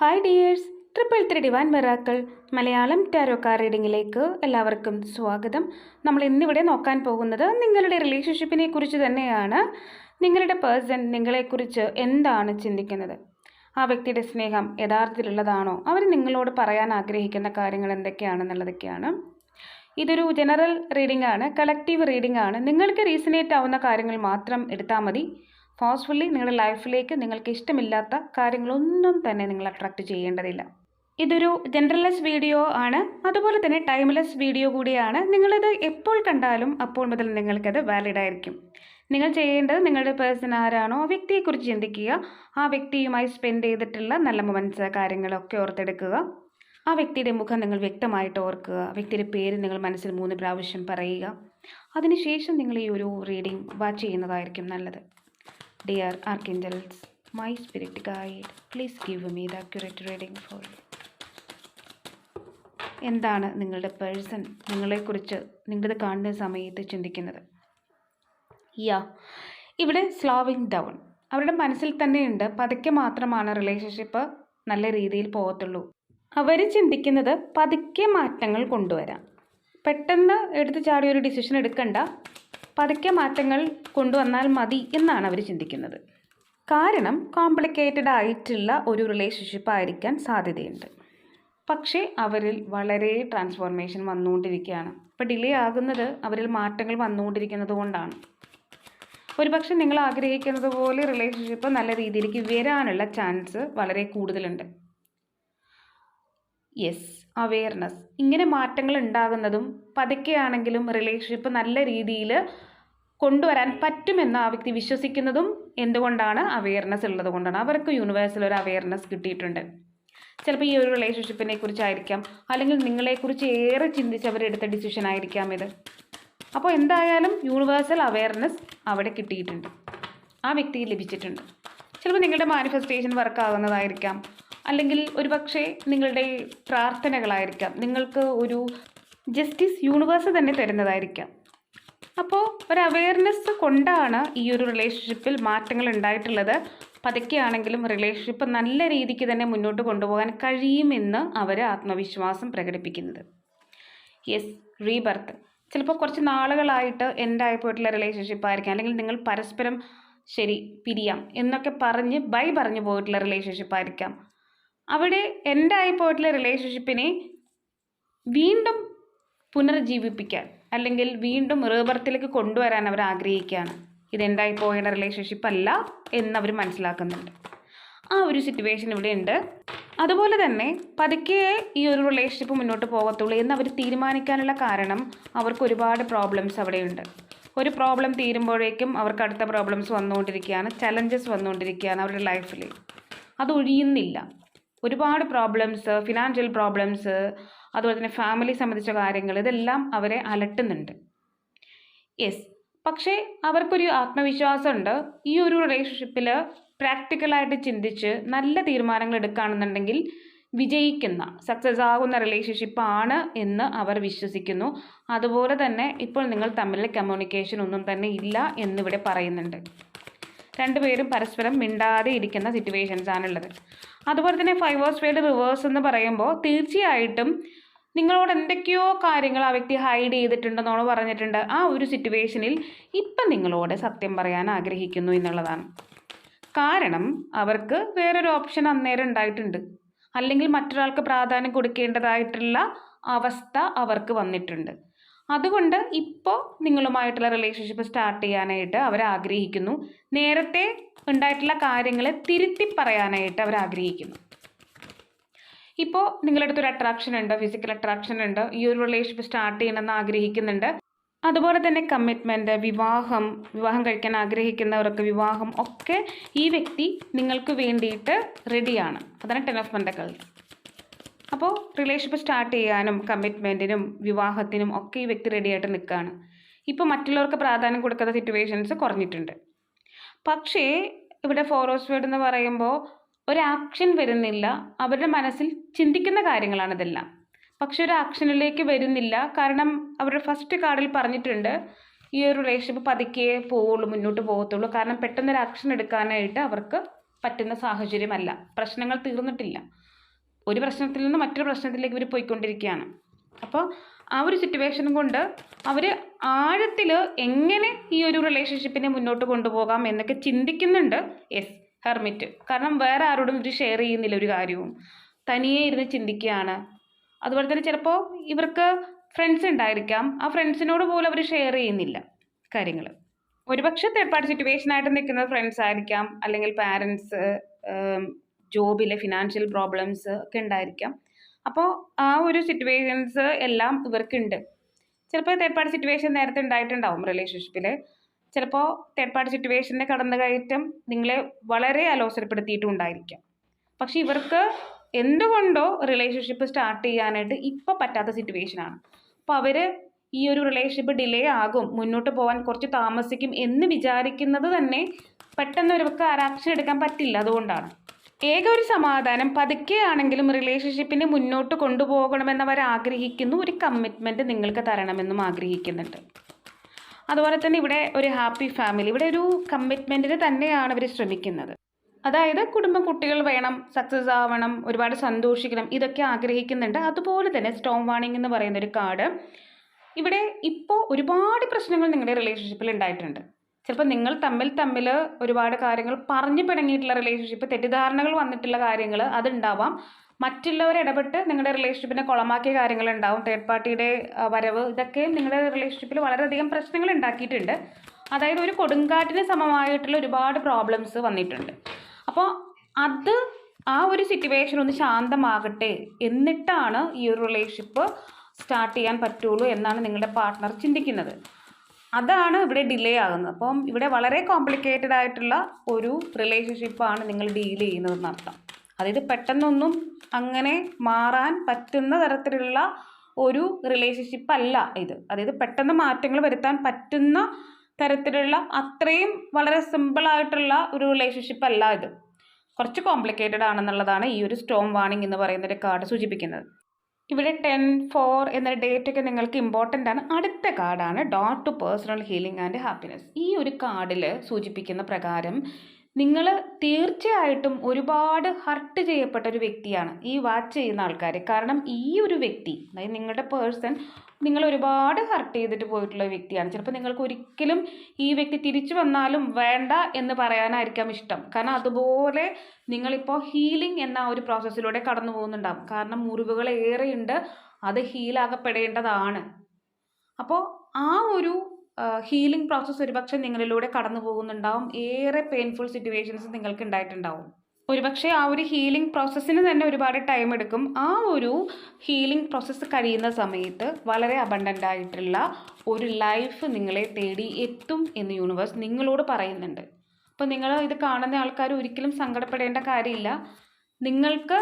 Hi dears triple three divine miracles Malayalam tarot card റീഡിങ്ങിലേക്ക് എല്ലാവർക്കും സ്വാഗതം. നമ്മൾ ഇന്നിവിടെ നോക്കാൻ പോകുന്നത് നിങ്ങളുടെ റിലേഷൻഷിപ്പിനെ കുറിച്ച് തന്നെയാണ്. നിങ്ങളുടെ പേഴ്സൺ നിങ്ങളെക്കുറിച്ച് എന്താണ് ചിന്തിക്കുന്നത്? ആ വ്യക്തിയുടെ സ്നേഹം യഥാർത്ഥത്തിലുള്ളതാണോ? അവർ നിങ്ങളോട് പറയാൻ ആഗ്രഹിക്കുന്ന കാര്യങ്ങൾ എന്തൊക്കെയാണെന്നുള്ളതൊക്കെയാണ്. ഇതൊരു ജനറൽ റീഡിംഗ് ആണ് കളക്റ്റീവ് റീഡിംഗ് ആണ്. നിങ്ങൾക്ക് റീസണേറ്റ് ആവുന്ന കാര്യങ്ങൾ മാത്രം എടുത്താൽ മതി. ഫോഴ്സ്ഫുള്ളി നിങ്ങളുടെ ലൈഫിലേക്ക് നിങ്ങൾക്ക് ഇഷ്ടമില്ലാത്ത കാര്യങ്ങളൊന്നും തന്നെ നിങ്ങൾ അട്രാക്റ്റ് ചെയ്യേണ്ടതില്ല. ഇതൊരു ജനറൽലെസ് വീഡിയോ ആണ്. അതുപോലെ തന്നെ ടൈംലെസ് വീഡിയോ കൂടിയാണ്. നിങ്ങളിത് എപ്പോൾ കണ്ടാലും അപ്പോൾ മുതൽ നിങ്ങൾക്കത് വാലിഡ് ആയിരിക്കും. നിങ്ങൾ ചെയ്യേണ്ടത് നിങ്ങളുടെ പേഴ്സൺ ആരാണോ ആ വ്യക്തിയെക്കുറിച്ച് ചിന്തിക്കുക. ആ വ്യക്തിയുമായി സ്പെൻഡ് ചെയ്തിട്ടുള്ള നല്ല മൊമെന്റ്സ് കാര്യങ്ങളൊക്കെ ഓർത്തെടുക്കുക. ആ വ്യക്തിയുടെ മുഖം നിങ്ങൾ വ്യക്തമായിട്ട് ഓർക്കുക. വ്യക്തിയുടെ പേര് നിങ്ങൾ മനസ്സിൽ മൂന്ന് പ്രാവശ്യം പറയുക. അതിനുശേഷം നിങ്ങൾ ഈ ഒരു റീഡിംഗ് വാച്ച് ചെയ്യുന്നതായിരിക്കും നല്ലത്. Dear archangels my spirit guide please give me the accurate reading for എന്താണ് നിങ്ങളുടെ പേഴ്സൺ നിങ്ങളെക്കുറിച്ച് നിങ്ങളിത് കാണുന്ന സമയത്ത് ചിന്തിക്കുന്നത്? യാ ഇവിടെ സ്ലോവിങ് ഡൗൺ അവരുടെ മനസ്സിൽ തന്നെയുണ്ട്. പതുക്കെ മാത്രമാണ് റിലേഷൻഷിപ്പ് നല്ല രീതിയിൽ പോകത്തുള്ളൂ. അവർ ചിന്തിക്കുന്നത് പതുക്കെ മാറ്റങ്ങൾ കൊണ്ടുവരാം. പെട്ടെന്ന് എടുത്തു ചാടി ഒരു ഡിസിഷൻ എടുക്കണ്ട. പതുക്കെ മാറ്റങ്ങൾ കൊണ്ടുവന്നാൽ മതി എന്നാണ് അവർ ചിന്തിക്കുന്നത്. കാരണം കോംപ്ലിക്കേറ്റഡ് ആയിട്ടുള്ള ഒരു റിലേഷൻഷിപ്പ് ആയിരിക്കാൻ സാധ്യതയുണ്ട്. പക്ഷേ അവരിൽ വളരെ ട്രാൻസ്ഫോർമേഷൻ വന്നുകൊണ്ടിരിക്കുകയാണ്. ഇപ്പോൾ ഡിലേ ആകുന്നത് അവരിൽ മാറ്റങ്ങൾ വന്നുകൊണ്ടിരിക്കുന്നത് കൊണ്ടാണ്. ഒരുപക്ഷെ നിങ്ങൾ ആഗ്രഹിക്കുന്നത് പോലെ റിലേഷൻഷിപ്പ് നല്ല രീതിയിലേക്ക് വരാനുള്ള ചാൻസ് വളരെ കൂടുതലുണ്ട്. യെസ് അവെയർനെസ് ഇങ്ങനെ മാറ്റങ്ങൾ ഉണ്ടാകുന്നതും പതുക്കെയാണെങ്കിലും റിലേഷൻഷിപ്പ് നല്ല രീതിയിൽ കൊണ്ടുവരാൻ പറ്റുമെന്ന് ആ വ്യക്തി വിശ്വസിക്കുന്നതും എന്തുകൊണ്ടാണ് അവയർനെസ് ഉള്ളത് കൊണ്ടാണ്. അവർക്ക് യൂണിവേഴ്സിൽ ഒരു അവയർനെസ് കിട്ടിയിട്ടുണ്ട്. ചിലപ്പോൾ ഈ ഒരു റിലേഷൻഷിപ്പിനെ കുറിച്ചായിരിക്കാം. അല്ലെങ്കിൽ നിങ്ങളെക്കുറിച്ച് ഏറെ ചിന്തിച്ച് അവരെടുത്ത ഡിസിഷൻ ആയിരിക്കാം ഇത്. അപ്പോൾ എന്തായാലും യൂണിവേഴ്സൽ അവയർനെസ് അവിടെ കിട്ടിയിട്ടുണ്ട്. ആ വ്യക്തിയിൽ ലഭിച്ചിട്ടുണ്ട്. ചിലപ്പോൾ നിങ്ങളുടെ മാനിഫെസ്റ്റേഷൻ വർക്ക് ആകുന്നതായിരിക്കാം അല്ലെങ്കിൽ ഒരുപക്ഷെ നിങ്ങളുടെ പ്രാർത്ഥനകളായിരിക്കാം. നിങ്ങൾക്ക് ഒരു ജസ്റ്റിസ് യൂണിവേഴ്സ് തന്നെ തരുന്നതായിരിക്കാം. അപ്പോൾ ഒരു അവെയർനെസ് കൊണ്ടാണ് ഈ ഒരു റിലേഷൻഷിപ്പിൽ മാറ്റങ്ങൾ ഉണ്ടായിട്ടുള്ളത്. പതുക്കെയാണെങ്കിലും റിലേഷൻഷിപ്പ് നല്ല രീതിക്ക് തന്നെ മുന്നോട്ട് കൊണ്ടുപോകാൻ കഴിയുമെന്ന് അവർ ആത്മവിശ്വാസം പ്രകടിപ്പിക്കുന്നത്. യെസ് റീബർത്ത് ചിലപ്പോൾ കുറച്ച് നാളുകളായിട്ട് എൻഡായി പോയിട്ടുള്ള റിലേഷൻഷിപ്പ് ആയിരിക്കാം. അല്ലെങ്കിൽ നിങ്ങൾ പരസ്പരം ശരി പിരിയാം എന്നൊക്കെ പറഞ്ഞ് ബൈ പറഞ്ഞു പോയിട്ടുള്ള റിലേഷൻഷിപ്പ് ആയിരിക്കാം. അവിടെ എൻഡായി പോയിട്ടുള്ള റിലേഷൻഷിപ്പിനെ വീണ്ടും പുനർജീവിപ്പിക്കാൻ അല്ലെങ്കിൽ വീണ്ടും റീബർത്തിലേക്ക് കൊണ്ടുവരാൻ അവർ ആഗ്രഹിക്കുകയാണ്. ഇതെന്തായി പോയ റിലേഷൻഷിപ്പ് അല്ല എന്നവർ മനസ്സിലാക്കുന്നുണ്ട്. ആ ഒരു സിറ്റുവേഷൻ ഇവിടെ ഉണ്ട്. അതുപോലെ തന്നെ പതുക്കെ ഈ ഒരു റിലേഷൻഷിപ്പ് മുന്നോട്ട് പോകത്തുള്ളൂ എന്ന് അവർ തീരുമാനിക്കാനുള്ള കാരണം അവർക്ക് ഒരുപാട് പ്രോബ്ലംസ് അവിടെയുണ്ട്. ഒരു പ്രോബ്ലം തീരുമ്പോഴേക്കും അവർക്ക് അടുത്ത പ്രോബ്ലംസ് വന്നുകൊണ്ടിരിക്കുകയാണ്. ചലഞ്ചസ് വന്നുകൊണ്ടിരിക്കുകയാണ് അവരുടെ ലൈഫിൽ അത് ഒഴിയുന്നില്ല. ഒരുപാട് പ്രോബ്ലംസ് ഫിനാൻഷ്യൽ പ്രോബ്ലംസ് അതുപോലെ തന്നെ ഫാമിലി സംബന്ധിച്ച കാര്യങ്ങൾ ഇതെല്ലാം അവരെ അലട്ടുന്നുണ്ട്. യെസ് പക്ഷേ അവർക്കൊരു ആത്മവിശ്വാസമുണ്ട്. ഈ ഒരു റിലേഷൻഷിപ്പിൽ പ്രാക്ടിക്കലായിട്ട് ചിന്തിച്ച് നല്ല തീരുമാനങ്ങൾ എടുക്കുകയാണെന്നുണ്ടെങ്കിൽ വിജയിക്കുന്ന സക്സസ് ആകുന്ന റിലേഷൻഷിപ്പാണ് എന്ന് അവർ വിശ്വസിക്കുന്നു. അതുപോലെ തന്നെ ഇപ്പോൾ നിങ്ങൾ തമ്മിൽ കമ്മ്യൂണിക്കേഷൻ ഒന്നും തന്നെ ഇല്ല എന്നിവിടെ പറയുന്നുണ്ട്. രണ്ടുപേരും പരസ്പരം മിണ്ടാതെ ഇരിക്കുന്ന സിറ്റുവേഷൻസ് ആണുള്ളത്. അതുപോലെ തന്നെ ഫൈവ് വേഴ്സ് വേൾഡ് റിവേഴ്സ് എന്ന് പറയുമ്പോൾ തീർച്ചയായിട്ടും നിങ്ങളോട് എന്തൊക്കെയോ കാര്യങ്ങൾ ആ വ്യക്തി ഹൈഡ് ചെയ്തിട്ടുണ്ടെന്നോട് പറഞ്ഞിട്ടുണ്ട്. ആ ഒരു സിറ്റുവേഷനിൽ ഇപ്പം നിങ്ങളോട് സത്യം പറയാൻ ആഗ്രഹിക്കുന്നു എന്നുള്ളതാണ്. കാരണം അവർക്ക് വേറൊരു ഓപ്ഷൻ അന്നേരം ഉണ്ടായിട്ടുണ്ട്. അല്ലെങ്കിൽ മറ്റൊരാൾക്ക് പ്രാധാന്യം കൊടുക്കേണ്ടതായിട്ടുള്ള അവസ്ഥ അവർക്ക് വന്നിട്ടുണ്ട്. അതുകൊണ്ട് ഇപ്പോൾ നിങ്ങളുമായിട്ടുള്ള റിലേഷൻഷിപ്പ് സ്റ്റാർട്ട് ചെയ്യാനായിട്ട് അവർ ആഗ്രഹിക്കുന്നു. നേരത്തെ ഉണ്ടായിട്ടുള്ള കാര്യങ്ങളെ തിരുത്തി പറയാനായിട്ട് അവർ ആഗ്രഹിക്കുന്നു. ഇപ്പോൾ നിങ്ങളുടെ അടുത്തൊരു അട്രാക്ഷൻ ഉണ്ട് ഫിസിക്കൽ അട്രാക്ഷൻ ഉണ്ട് ഈ ഒരു റിലേഷൻഷിപ്പ് സ്റ്റാർട്ട് ചെയ്യണമെന്ന് ആഗ്രഹിക്കുന്നുണ്ട്. അതുപോലെ തന്നെ കമ്മിറ്റ്മെന്റ് വിവാഹം വിവാഹം കഴിക്കാൻ ആഗ്രഹിക്കുന്നവർക്ക് വിവാഹം ഒക്കെ ഈ വ്യക്തി നിങ്ങൾക്ക് വേണ്ടിയിട്ട് റെഡിയാണ് അതാണ് ടെൻ ഓഫ് പെൻഡക്കൾസ് അപ്പോൾ റിലേഷൻഷിപ്പ് സ്റ്റാർട്ട് ചെയ്യാനും കമ്മിറ്റ്മെന്റിനും വിവാഹത്തിനും ഒക്കെ ഈ വ്യക്തി റെഡിയായിട്ട് നിൽക്കുകയാണ് ഇപ്പോൾ മറ്റുള്ളവർക്ക് പ്രാധാന്യം കൊടുക്കുന്ന സിറ്റുവേഷൻസ് കുറഞ്ഞിട്ടുണ്ട്. പക്ഷേ ഇവിടെ ഫോറോസ് വേർഡ് എന്ന് പറയുമ്പോൾ ഒരു ആക്ഷൻ വരുന്നില്ല. അവരുടെ മനസ്സിൽ ചിന്തിക്കുന്ന കാര്യങ്ങളാണ് ഇതെല്ലാം. പക്ഷെ ഒരു ആക്ഷനിലേക്ക് വരുന്നില്ല. കാരണം അവരുടെ ഫസ്റ്റ് കാർഡിൽ പറഞ്ഞിട്ടുണ്ട് ഈ ഒരു റിലേഷൻഷിപ്പ് പതുക്കെ പോവുള്ളൂ മുന്നോട്ട് പോകത്തുള്ളൂ. കാരണം പെട്ടെന്നൊരു ആക്ഷൻ എടുക്കാനായിട്ട് അവർക്ക് പറ്റുന്ന സാഹചര്യമല്ല. പ്രശ്നങ്ങൾ തീർന്നിട്ടില്ല. ഒരു പ്രശ്നത്തിൽ നിന്ന് മറ്റൊരു പ്രശ്നത്തിലേക്ക് ഇവർ പോയിക്കൊണ്ടിരിക്കുകയാണ്. അപ്പോൾ ആ ഒരു സിറ്റുവേഷൻ കൊണ്ട് അവർ ആഴത്തിൽ എങ്ങനെ ഈ ഒരു റിലേഷൻഷിപ്പിനെ മുന്നോട്ട് കൊണ്ടുപോകാം എന്നൊക്കെ ചിന്തിക്കുന്നുണ്ട് യെസ് ഹെർമിറ്റ്. കാരണം വേറെ ആരോടും ഇവർ ഷെയർ ചെയ്യുന്നില്ല ഒരു കാര്യവും. തനിയെ ഇരുന്ന് ചിന്തിക്കുകയാണ്. അതുപോലെ തന്നെ ചിലപ്പോൾ ഇവർക്ക് ഫ്രണ്ട്സ് ഉണ്ടായിരിക്കാം. ആ ഫ്രണ്ട്സിനോട് പോലും അവർ ഷെയർ ചെയ്യുന്നില്ല കാര്യങ്ങൾ ഒരുപക്ഷെ തേർഡ് പാർട്ടി സിറ്റുവേഷൻ ആയിട്ട് നിൽക്കുന്ന ഫ്രണ്ട്സ് ആയിരിക്കാം. അല്ലെങ്കിൽ പാരൻസ് ജോബിലെ ഫിനാൻഷ്യൽ പ്രോബ്ലംസ് ഒക്കെ ഉണ്ടായിരിക്കാം. അപ്പോൾ ആ ഒരു സിറ്റുവേഷൻസ് എല്ലാം ഇവർക്കുണ്ട്. ചിലപ്പോൾ തേർഡ് പാർട്ടി സിറ്റുവേഷൻ നേരത്തെ ഉണ്ടായിട്ടുണ്ടാവും റിലേഷൻഷിപ്പിൽ ചിലപ്പോൾ തേർഡ് പാർട്ടി സിറ്റുവേഷന്റെ കടന്നുകയറ്റം നിങ്ങളെ വളരെ അലോസരപ്പെടുത്തിയിട്ടുണ്ടായിരിക്കാം. പക്ഷെ ഇവർക്ക് എന്തുകൊണ്ടോ റിലേഷൻഷിപ്പ് സ്റ്റാർട്ട് ചെയ്യാനായിട്ട് ഇപ്പോൾ പറ്റാത്ത സിറ്റുവേഷനാണ് അപ്പോൾ അവർ ഈ ഒരു റിലേഷൻഷിപ്പ് ഡിലേ ആകും മുന്നോട്ട് പോകാൻ കുറച്ച് താമസിക്കും എന്ന് വിചാരിക്കുന്നത് തന്നെ പെട്ടെന്ന് ഇവർക്ക് ആക്ഷൻ എടുക്കാൻ പറ്റില്ല അതുകൊണ്ടാണ്. ഏക ഒരു സമാധാനം പതുക്കെയാണെങ്കിലും റിലേഷൻഷിപ്പിനെ മുന്നോട്ട് കൊണ്ടുപോകണമെന്ന് അവർ ആഗ്രഹിക്കുന്നു ഒരു കമ്മിറ്റ്മെന്റ് നിങ്ങൾക്ക് തരണമെന്നും ആഗ്രഹിക്കുന്നുണ്ട്. അതുപോലെ തന്നെ ഇവിടെ ഒരു ഹാപ്പി ഫാമിലി ഇവിടെ ഒരു കമ്മിറ്റ്മെന്റിന് തന്നെയാണ് അവർ ശ്രമിക്കുന്നത്. അതായത് കുടുംബം കുട്ടികൾ വേണം സക്സസ് ആവണം ഒരുപാട് സന്തോഷിക്കണം ഇതൊക്കെ ആഗ്രഹിക്കുന്നുണ്ട്. അതുപോലെ തന്നെ സ്റ്റോം വാണിംഗ് എന്ന് പറയുന്ന ഒരു കാർഡ് ഇവിടെ ഇപ്പോൾ ഒരുപാട് പ്രശ്നങ്ങൾ നിങ്ങളുടെ റിലേഷൻഷിപ്പിൽ ഉണ്ടായിട്ടുണ്ട്. ചിലപ്പോൾ നിങ്ങൾ തമ്മിൽ തമ്മിൽ ഒരുപാട് കാര്യങ്ങൾ പറഞ്ഞു പിണങ്ങിയിട്ടുള്ള റിലേഷൻഷിപ്പ് തെറ്റിദ്ധാരണകൾ വന്നിട്ടുള്ള കാര്യങ്ങൾ അതുണ്ടാവാം. മറ്റുള്ളവർ ഇടപെട്ട് നിങ്ങളുടെ റിലേഷൻഷിപ്പിനെ കുളമാക്കിയ കാര്യങ്ങൾ ഉണ്ടാവും. തേർഡ് പാർട്ടിയുടെ വരവ് ഇതൊക്കെ നിങ്ങളുടെ റിലേഷൻഷിപ്പിൽ വളരെയധികം പ്രശ്നങ്ങൾ ഉണ്ടാക്കിയിട്ടുണ്ട്. അതായത് ഒരു കൊടുങ്കാറ്റിന് സമമായിട്ടുള്ള ഒരുപാട് പ്രോബ്ലംസ് വന്നിട്ടുണ്ട്. അപ്പോൾ അത് ആ ഒരു സിറ്റുവേഷൻ ഒന്ന് ശാന്തമാകട്ടെ എന്നിട്ടാണ് ഈ ഒരു റിലേഷൻഷിപ്പ് സ്റ്റാർട്ട് ചെയ്യാൻ പറ്റുള്ളൂ എന്നാണ് നിങ്ങളുടെ പാർട്ട്ണർ ചിന്തിക്കുന്നത്. അതാണ് ഇവിടെ ഡിലേ ആകുന്നത്. അപ്പം ഇവിടെ വളരെ കോംപ്ലിക്കേറ്റഡ് ആയിട്ടുള്ള ഒരു റിലേഷൻഷിപ്പാണ് നിങ്ങൾ ഡീൽ ചെയ്യുന്നതെന്ന് അർത്ഥം അതായത് പെട്ടെന്നൊന്നും അങ്ങനെ മാറാൻ പറ്റുന്ന തരത്തിലുള്ള ഒരു റിലേഷൻഷിപ്പ് അല്ല ഇത്. അതായത് പെട്ടെന്ന് മാറ്റങ്ങൾ വരുത്താൻ പറ്റുന്ന തരത്തിലുള്ള അത്രയും വളരെ സിമ്പിളായിട്ടുള്ള ഒരു റിലേഷൻഷിപ്പ് അല്ല ഇത്. കുറച്ച് കോംപ്ലിക്കേറ്റഡ് ആണെന്നുള്ളതാണ് ഈ ഒരു സ്റ്റോം വാണിംഗ് എന്ന് പറയുന്ന ഒരു കാർഡ് സൂചിപ്പിക്കുന്നത്. ഇവിടെ ടെൻ ഫോർ എന്ന ഡേറ്റ് ഒക്കെ നിങ്ങൾക്ക് ഇമ്പോർട്ടന്റ് ആണ്. അടുത്ത കാർഡാണ് dot to personal healing and happiness ഈ ഒരു കാർഡിൽ സൂചിപ്പിക്കുന്ന പ്രകാരം നിങ്ങൾ തീർച്ചയായിട്ടും ഒരുപാട് ഹർട്ട് ചെയ്യപ്പെട്ട ഒരു വ്യക്തിയാണ് ഈ വാച്ച് ചെയ്യുന്ന ആൾക്കാർ കാരണം ഈ ഒരു വ്യക്തി അതായത് നിങ്ങളുടെ പേഴ്സൺ നിങ്ങൾ ഒരുപാട് ഹർട്ട് ചെയ്തിട്ട് പോയിട്ടുള്ള വ്യക്തിയാണ്. ചിലപ്പോൾ നിങ്ങൾക്ക് ഒരിക്കലും ഈ വ്യക്തി തിരിച്ചു വന്നാലും വേണ്ട എന്ന് പറയാനായിരിക്കാം ഇഷ്ടം. കാരണം അതുപോലെ നിങ്ങളിപ്പോൾ ഹീലിംഗ് എന്ന ഒരു പ്രോസസ്സിലൂടെ കടന്നു പോകുന്നുണ്ടാവും. കാരണം മുറിവുകൾ ഏറെയുണ്ട് അത് ഹീലാകപ്പെടേണ്ടതാണ് അപ്പോൾ ആ ഒരു ഹീലിംഗ് പ്രോസസ്സ് ഒരുപക്ഷെ നിങ്ങളിലൂടെ കടന്നു പോകുന്നുണ്ടാവും. ഏറെ പെയിൻഫുൾ സിറ്റുവേഷൻസ് നിങ്ങൾക്ക് ഉണ്ടായിട്ടുണ്ടാവും ഒരുപക്ഷെ ആ ഒരു ഹീലിംഗ് പ്രോസസ്സിന് തന്നെ ഒരുപാട് ടൈം എടുക്കും. ആ ഒരു ഹീലിംഗ് പ്രോസസ്സ് കഴിയുന്ന സമയത്ത് വളരെ അബണ്ടന്റ് ആയിട്ടുള്ള ഒരു ലൈഫ് നിങ്ങളെ തേടി എത്തും എന്ന് യൂണിവേഴ്സ് നിങ്ങളോട് പറയുന്നുണ്ട്. അപ്പോൾ നിങ്ങൾ ഇത് കാണുന്ന ആൾക്കാർ ഒരിക്കലും സങ്കടപ്പെടേണ്ട കാര്യമില്ല. നിങ്ങൾക്ക്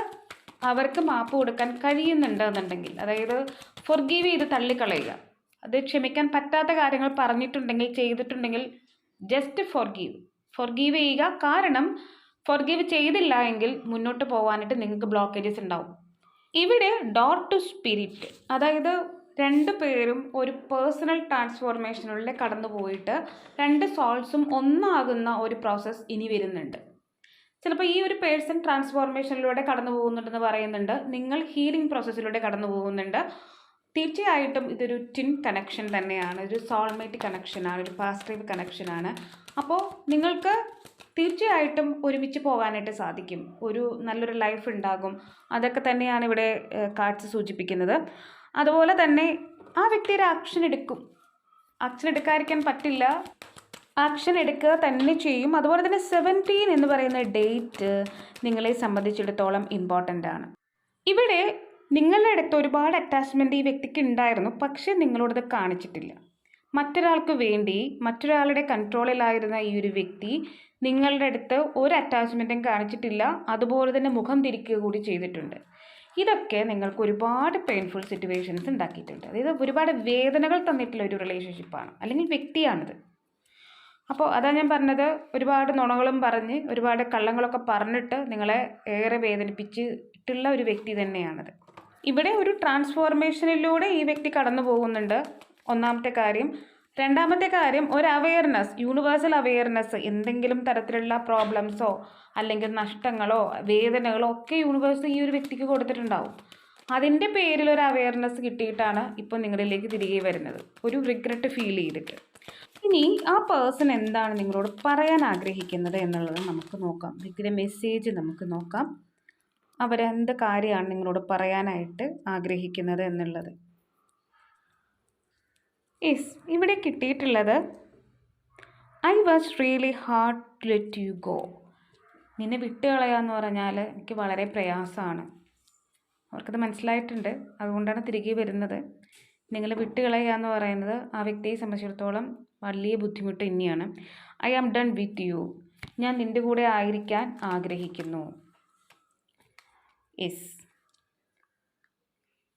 അവർക്ക് മാപ്പ് കൊടുക്കാൻ കഴിയുന്നുണ്ട് എന്നുണ്ടെങ്കിൽ അതായത് ഫൊർഗീവ് ചെയ്ത് തള്ളിക്കളയുക. അത് ക്ഷമിക്കാൻ പറ്റാത്ത കാര്യങ്ങൾ പറഞ്ഞിട്ടുണ്ടെങ്കിൽ ചെയ്തിട്ടുണ്ടെങ്കിൽ ജസ്റ്റ് ഫൊർഗീവ് ഫൊർഗീവ് ചെയ്യുക. കാരണം ഫൊർഗീവ് ചെയ്തില്ല എങ്കിൽ മുന്നോട്ട് പോകാനായിട്ട് നിങ്ങൾക്ക് ബ്ലോക്കേജസ് ഉണ്ടാവും. ഇവിടെ ഡോർ ടു സ്പിരിറ്റ് അതായത് രണ്ട് പേരും ഒരു പേഴ്സണൽ ട്രാൻസ്ഫോർമേഷനിലൂടെ കടന്നു പോയിട്ട് രണ്ട് സോൾസും ഒന്നാകുന്ന ഒരു പ്രോസസ്സ് ഇനി വരുന്നുണ്ട്. ചിലപ്പോൾ ഈ ഒരു പേഴ്സൺ ട്രാൻസ്ഫോർമേഷനിലൂടെ കടന്നു പോകുന്നുണ്ടെന്ന് പറയുന്നുണ്ട്. നിങ്ങൾ ഹീലിംഗ് പ്രോസസ്സിലൂടെ കടന്നു പോകുന്നുണ്ട്. തീർച്ചയായിട്ടും ഇതൊരു ടിൻ കണക്ഷൻ തന്നെയാണ്. ഒരു സോൾമേറ്റ് കണക്ഷനാണ് ഒരു ഫാസ്റ്റ് ഡ്രൈവ് കണക്ഷനാണ് അപ്പോൾ നിങ്ങൾക്ക് തീർച്ചയായിട്ടും ഒരുമിച്ച് പോകാനായിട്ട് സാധിക്കും. ഒരു നല്ലൊരു ലൈഫ് ഉണ്ടാകും. അതൊക്കെ തന്നെയാണ് ഇവിടെ കാർഡ്സ് സൂചിപ്പിക്കുന്നത്. അതുപോലെ തന്നെ ആ വ്യക്തി ഒരു ആക്ഷൻ എടുക്കും. ആക്ഷൻ എടുക്കാതിരിക്കാൻ പറ്റില്ല. ആക്ഷൻ എടുക്കുക തന്നെ ചെയ്യും. അതുപോലെ തന്നെ സെവന്റീൻ എന്ന് പറയുന്ന ഡേറ്റ് നിങ്ങളെ സംബന്ധിച്ചിടത്തോളം ഇമ്പോർട്ടന്റ് ആണ്. ഇവിടെ നിങ്ങളുടെ അടുത്ത് ഒരുപാട് അറ്റാച്ച്മെന്റ് ഈ വ്യക്തിക്ക് ഉണ്ടായിരുന്നു പക്ഷേ നിങ്ങളോടത് കാണിച്ചിട്ടില്ല. മറ്റൊരാൾക്ക് വേണ്ടി മറ്റൊരാളുടെ കൺട്രോളിലായിരുന്ന ഈ ഒരു വ്യക്തി നിങ്ങളുടെ അടുത്ത് ഒരു അറ്റാച്ച്മെന്റും കാണിച്ചിട്ടില്ല അതുപോലെ തന്നെ മുഖം തിരിക്കുക കൂടി ചെയ്തിട്ടുണ്ട്. ഇതൊക്കെ നിങ്ങൾക്ക് ഒരുപാട് പെയിൻഫുൾ സിറ്റുവേഷൻസ് ഉണ്ടാക്കിയിട്ടുണ്ട്. അതായത് ഒരുപാട് വേദനകൾ തന്നിട്ടുള്ള ഒരു റിലേഷൻഷിപ്പാണ് അല്ലെങ്കിൽ വ്യക്തിയാണിത്. അപ്പോൾ അതാ ഞാൻ പറഞ്ഞത് ഒരുപാട് നുണകളും പറഞ്ഞ് ഒരുപാട് കള്ളങ്ങളൊക്കെ പറഞ്ഞിട്ട് നിങ്ങളെ ഏറെ വേദനിപ്പിച്ചിട്ടുള്ള ഒരു വ്യക്തി തന്നെയാണത്. ഇവിടെ ഒരു ട്രാൻസ്ഫോർമേഷനിലൂടെ ഈ വ്യക്തി കടന്നു പോകുന്നുണ്ട്. ഒന്നാമത്തെ കാര്യം. രണ്ടാമത്തെ കാര്യം ഒരു അവയർനെസ് യൂണിവേഴ്സൽ അവയർനെസ് എന്തെങ്കിലും തരത്തിലുള്ള പ്രോബ്ലംസോ അല്ലെങ്കിൽ നഷ്ടങ്ങളോ വേദനകളോ ഒക്കെ യൂണിവേഴ്സ് ഈ ഒരു വ്യക്തിക്ക് കൊടുത്തിട്ടുണ്ടാവും. അതിന്റെ പേരിൽ ഒരു അവയർനെസ് കിട്ടിയിട്ടാണ് ഇപ്പോൾ നിങ്ങളിലേക്ക് തിരികെ വരുന്നത്. ഒരു റിഗ്രറ്റ് ഫീൽ ചെയ്തിട്ട്. ഇനി ആ പേഴ്സൺ എന്താണ് നിങ്ങളോട് പറയാൻ ആഗ്രഹിക്കുന്നത് എന്നുള്ളത് നമുക്ക് നോക്കാം. ഇതിന്റെ മെസ്സേജ് നമുക്ക് നോക്കാം. അവരെന്ത് കാര്യമാണ് നിങ്ങളോട് പറയാനായിട്ട് ആഗ്രഹിക്കുന്നത് എന്നുള്ളത്. യെസ് ഇവിടെ കിട്ടിയിട്ടുള്ളത് I was really hard to let you go നിന്നെ വിട്ട് എന്ന് പറഞ്ഞാൽ എനിക്ക് വളരെ പ്രയാസമാണ്. അവർക്കത് മനസ്സിലായിട്ടുണ്ട്. അതുകൊണ്ടാണ് തിരികെ വരുന്നത്. നിങ്ങൾ വിട്ടുകളയുക എന്ന് പറയുന്നത് ആ വ്യക്തിയെ സംബന്ധിച്ചിടത്തോളം വലിയ ബുദ്ധിമുട്ട് തന്നെയാണ്. I am done with you ഞാൻ നിന്റെ കൂടെ ആയിരിക്കാൻ ആഗ്രഹിക്കുന്നു. Yes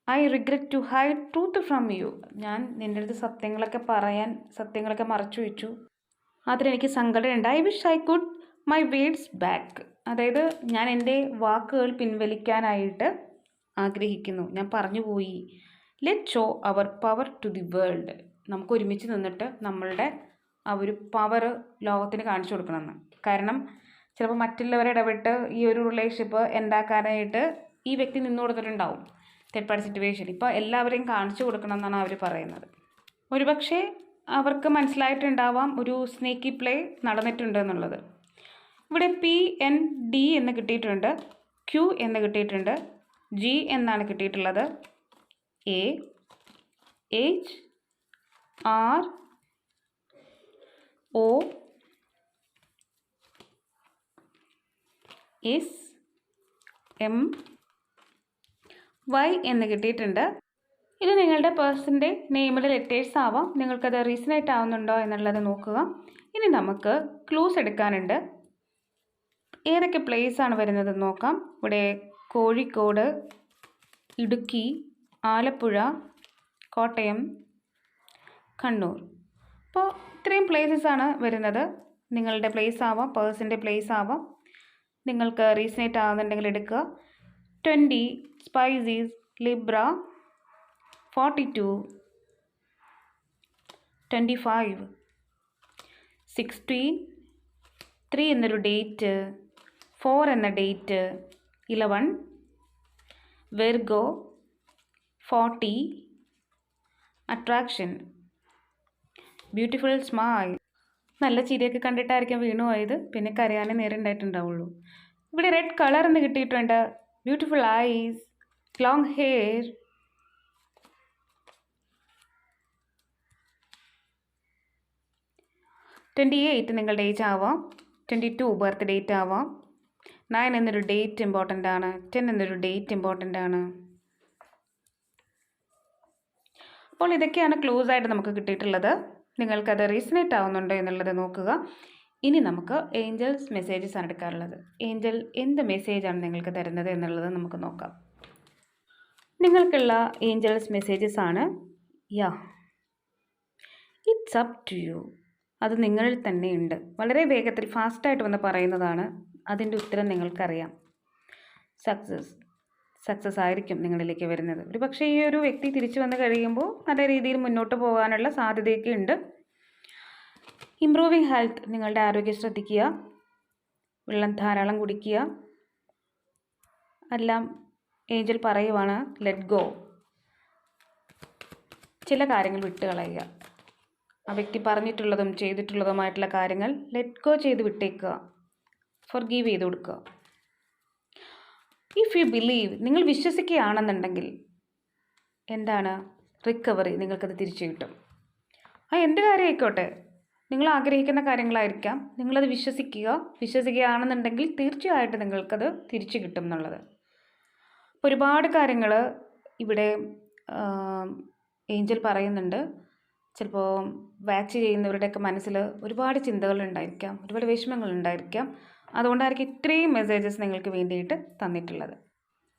I regret to hide truth from you ഞാൻ നിന്റെ അടുത്ത് സത്യങ്ങളൊക്കെ പറയാൻ സത്യങ്ങളൊക്കെ മറച്ചു വെച്ചു. അതിലെനിക്ക് സങ്കടമുണ്ട്. I wish I could my words back അതായത് ഞാൻ എന്റെ വാക്കുകൾ പിൻവലിക്കാനായിട്ട് ആഗ്രഹിക്കുന്നു. ഞാൻ പറഞ്ഞു പോയി. Let show our power to the world നമുക്ക് ഒരുമിച്ച് നിന്നിട്ട് നമ്മളുടെ ആ ഒരു പവർ ലോകത്തിന് കാണിച്ചു കൊടുക്കണമെന്ന്. കാരണം ചിലപ്പോൾ മറ്റുള്ളവരെ ഇടപെട്ട് ഈ ഒരു റിലേഷൻഷിപ്പ് ഉണ്ടാക്കാനായിട്ട് ഈ വ്യക്തി നിന്നു കൊടുത്തിട്ടുണ്ടാവും. തേർഡ് പാർട്ടി സിറ്റുവേഷൻ ഇപ്പോൾ എല്ലാവരെയും കാണിച്ചു കൊടുക്കണം എന്നാണ് അവർ പറയുന്നത്. ഒരുപക്ഷെ അവർക്ക് മനസ്സിലായിട്ടുണ്ടാവാം ഒരു സ്നേക്കി പ്ലേ നടന്നിട്ടുണ്ട് എന്നുള്ളത്. ഇവിടെ പി എൻ ഡി എന്ന് കിട്ടിയിട്ടുണ്ട് ക്യു എന്ന് കിട്ടിയിട്ടുണ്ട് ജി എന്നാണ് കിട്ടിയിട്ടുള്ളത്. A H R O S M Y എന്ന് കിട്ടിയിട്ടുണ്ട്. ഇത് നിങ്ങളുടെ പേഴ്സന്റെ നെയിമിലെ ലെറ്റേഴ്സ് ആവാം. നിങ്ങൾക്കത് റീസണേറ്റ് ആവുന്നുണ്ടോ എന്നുള്ളത് നോക്കുക. ഇനി നമുക്ക് ക്ലൂസ് എടുക്കാനുണ്ട്. ഏതൊക്കെ പ്ലേസ് ആണ് വരുന്നത് നോക്കാം. ഇവിടെ കോഴിക്കോട് ഇടുക്കി ആലപ്പുഴ കോട്ടയം കണ്ണൂർ. അപ്പോൾ ഇത്രയും പ്ലേസസ് ആണ് വരുന്നത്. നിങ്ങളുടെ പ്ലേസ് ആവാം പേഴ്സിന്റെ പ്ലേസ് ആവാം. നിങ്ങൾക്ക് റീസണേറ്റ് ആകുന്നുണ്ടെങ്കിൽ എടുക്കുക. Twenty Pisces Libra forty two twenty five sixteen three എന്നൊരു ഡേറ്റ് ഫോർ എന്ന date eleven Virgo forty attraction beautiful smile നല്ല ചിരിയൊക്കെ കണ്ടിട്ടായിരിക്കും വീണു പോയത്. പിന്നെ കരയാനേ നേരം ഉണ്ടായിട്ടുണ്ടാവുള്ളൂ. ഇവിടെ റെഡ് കളർ എന്ന് കിട്ടിയിട്ടുണ്ട്. Beautiful eyes long hair twenty eight നിങ്ങളുടെ ഏജ് ആവാം. ട്വന്റി ടു ബർത്ത് ഡേറ്റ് ആവാം. നയൻ എന്നൊരു ഡേറ്റ് ഇമ്പോർട്ടന്റ് ആണ്. ടെൻ എന്നൊരു ഡേറ്റ് ഇമ്പോർട്ടന്റ് ആണ്. അപ്പോൾ ഇതൊക്കെയാണ് ക്ലോസ് ആയിട്ട് നമുക്ക് കിട്ടിയിട്ടുള്ളത്. നിങ്ങൾക്കത് റീസണേറ്റ് ആവുന്നുണ്ടോ എന്നുള്ളത് നോക്കുക. ഇനി നമുക്ക് ഏഞ്ചൽസ് മെസ്സേജസ് ആണ് എടുക്കാറുള്ളത്. ഏഞ്ചൽ എന്ത് മെസ്സേജാണ് നിങ്ങൾക്ക് തരുന്നത് എന്നുള്ളത് നമുക്ക് നോക്കാം. നിങ്ങൾക്കുള്ള ഏഞ്ചൽസ് മെസ്സേജസ് ആണ് yeah it's up to you അത് നിങ്ങളിൽ തന്നെയുണ്ട്. വളരെ വേഗത്തിൽ ഫാസ്റ്റായിട്ട് വന്ന് പറയുന്നതാണ്. അതിന്റെ ഉത്തരം നിങ്ങൾക്കറിയാം. സക്സസ് സക്സസ് ആയിരിക്കും നിങ്ങളിലേക്ക് വരുന്നത്. ഒരു പക്ഷേ ഈ ഒരു വ്യക്തി തിരിച്ചു വന്ന് കഴിയുമ്പോൾ നല്ല രീതിയിൽ മുന്നോട്ട് പോകാനുള്ള സാധ്യതയൊക്കെ ഉണ്ട്. ഇംപ്രൂവിങ് ഹെൽത്ത് നിങ്ങളുടെ ആരോഗ്യം ശ്രദ്ധിക്കുക. വെള്ളം ധാരാളം കുടിക്കുക. എല്ലാം ഏഞ്ചൽ പറയുവാണ് ലെറ്റ് ഗോ ചില കാര്യങ്ങൾ വിട്ടുകളയുക ആ വ്യക്തി പറഞ്ഞിട്ടുള്ളതും ചെയ്തിട്ടുള്ളതുമായിട്ടുള്ള കാര്യങ്ങൾ ലെറ്റ് ഗോ ചെയ്ത് വിട്ടേക്കുക. ഫോർ ഗീവ് ചെയ്ത് കൊടുക്കുക. ഇഫ് യു ബിലീവ് നിങ്ങൾ വിശ്വസിക്കുകയാണെന്നുണ്ടെങ്കിൽ എന്താണ് റിക്കവറി നിങ്ങൾക്കത് തിരിച്ചു കിട്ടും. ആ എന്ത് കാര്യമായിക്കോട്ടെ നിങ്ങൾ ആഗ്രഹിക്കുന്ന കാര്യങ്ങളായിരിക്കാം. നിങ്ങളത് വിശ്വസിക്കുക. വിശ്വസിക്കുകയാണെന്നുണ്ടെങ്കിൽ തീർച്ചയായിട്ടും നിങ്ങൾക്കത് തിരിച്ചു കിട്ടും എന്നുള്ളത്. ഒരുപാട് കാര്യങ്ങൾ ഇവിടെ ഏഞ്ചൽ പറയുന്നുണ്ട്. ചിലപ്പോൾ വാച്ച് ചെയ്യുന്നവരുടെയൊക്കെ മനസ്സിൽ ഒരുപാട് ചിന്തകളുണ്ടായിരിക്കാം. ഒരുപാട് വിഷമങ്ങൾ ഉണ്ടായിരിക്കാം അതുകൊണ്ടായിരിക്കും ഇത്രയും മെസ്സേജസ് നിങ്ങൾക്ക് വേണ്ടിയിട്ട് തന്നിട്ടുള്ളത്.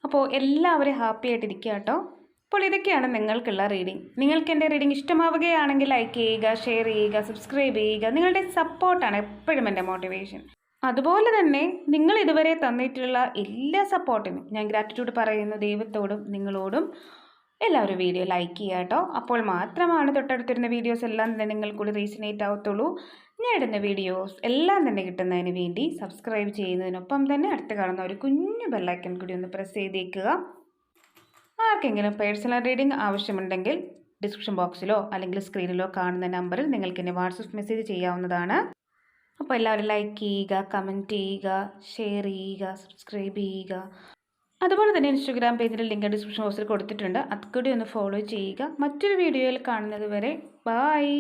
അപ്പോൾ എല്ലാവരും ഹാപ്പി ആയിട്ടിരിക്കുക കേട്ടോ. അപ്പോൾ ഇതൊക്കെയാണ് നിങ്ങൾക്കുള്ള റീഡിംഗ് നിങ്ങൾക്ക് എന്റെ റീഡിംഗ് ഇഷ്ടമാവുകയാണെങ്കിൽ ലൈക്ക് ചെയ്യുക ഷെയർ ചെയ്യുക സബ്സ്ക്രൈബ് ചെയ്യുക. നിങ്ങളുടെ സപ്പോർട്ടാണ് എപ്പോഴും എന്റെ മോട്ടിവേഷൻ അതുപോലെ തന്നെ നിങ്ങൾ ഇതുവരെ തന്നിട്ടുള്ള എല്ലാ സപ്പോർട്ടിനും ഞാൻ ഗ്രാറ്റിറ്റ്യൂഡ് പറയുന്നു ദൈവത്തോടും നിങ്ങളോടും. എല്ലാവരും വീഡിയോ ലൈക്ക് ചെയ്യുക കേട്ടോ. അപ്പോൾ മാത്രമാണ് തൊട്ടടുത്തിരുന്ന വീഡിയോസ് എല്ലാം തന്നെ നിങ്ങൾ റീസിനേറ്റ് ആവത്തുള്ളൂ. ഞാൻ ഇടുന്ന വീഡിയോസ് എല്ലാം തന്നെ കിട്ടുന്നതിന് വേണ്ടി സബ്സ്ക്രൈബ് ചെയ്യുന്നതിനൊപ്പം തന്നെ അടുത്ത് കാണുന്ന ഒരു കുഞ്ഞു ബെല്ലൈക്കൺ കൂടി ഒന്ന് പ്രസ് ചെയ്തേക്കുക. ആർക്കെങ്കിലും പേഴ്സണൽ റീഡിംഗ് ആവശ്യമുണ്ടെങ്കിൽ ഡിസ്ക്രിപ്ഷൻ ബോക്സിലോ അല്ലെങ്കിൽ സ്ക്രീനിലോ കാണുന്ന നമ്പറിൽ നിങ്ങൾക്ക് എന്നെ വാട്സപ്പ് മെസ്സേജ് ചെയ്യാവുന്നതാണ്. അപ്പോൾ എല്ലാവരും ലൈക്ക് ചെയ്യുക കമന്റ് ചെയ്യുക ഷെയർ ചെയ്യുക സബ്സ്ക്രൈബ് ചെയ്യുക. അതുപോലെ തന്നെ ഇൻസ്റ്റഗ്രാം പേജിൽ ലിങ്ക് ഡിസ്ക്രിപ്ഷൻ ബോക്സിൽ കൊടുത്തിട്ടുണ്ട്. അത് കൂടി ഒന്ന് ഫോളോ ചെയ്യുക. മറ്റൊരു വീഡിയോയിൽ കാണുന്നത് വരെ ബായ്